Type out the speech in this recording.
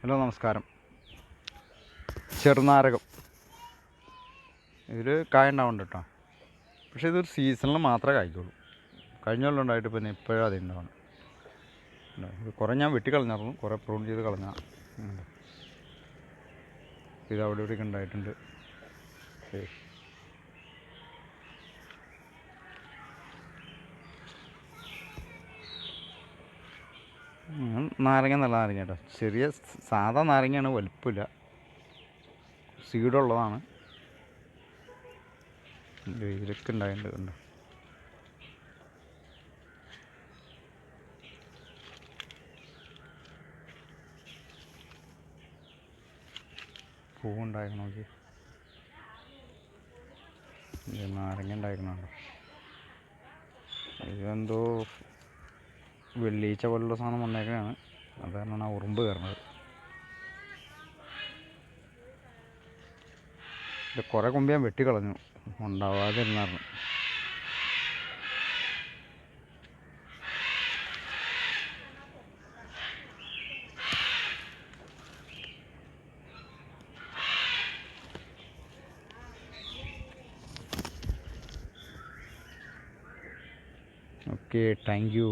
Hello നമസ്കാരം. ചെറുനാരകം. ഇതിൽ കായ ഉണ്ടാവുന്നുണ്ട് കേട്ടോ പക്ഷേ ഇതൊരു സീസണിൽ മാത്രമേ കായ്ക്കുള്ളൂ. കഴിഞ്ഞ കൊല്ലം ഉണ്ടായിട്ട് പിന്നെ ഇപ്പോഴും അത്? ഇത് കുറേ ഞാൻ വെട്ടിക്കളഞ്ഞായിരുന്നു കുറേ പ്രൂൺ ചെയ്ത് കളഞ്ഞ. ഇത് അവിടെ ഇവിടെയൊക്കെ ഉണ്ടായിട്ടുണ്ട്. ഏയ്. നാരങ്ങ നല്ല നാരങ്ങ കേട്ടോ. ചെറിയ സാധാ നാരങ്ങയാണ് വലുപ്പമില്ല സീഡുള്ളതാണ് ഇതിലൊക്കെ ഉണ്ടായിട്ടുണ്ട് പൂവുണ്ടായിരുന്നു നോക്കി. നാരങ്ങ ഉണ്ടായിരുന്നുണ്ടോ ഇതെന്തോ വെള്ളീച്ച പോലുള്ള സാധനം വന്നേക്കണതാണ്. അത് കാരണമാണ് ആ ഉറുമ്പ് കയറുന്നത്. ഇത് കുറേ കൊമ്പ് ഞാൻ വെട്ടിക്കളഞ്ഞു. ഉണ്ടാവാതെ ഇരുന്നായിരുന്നു ഓക്കെ താങ്ക് യു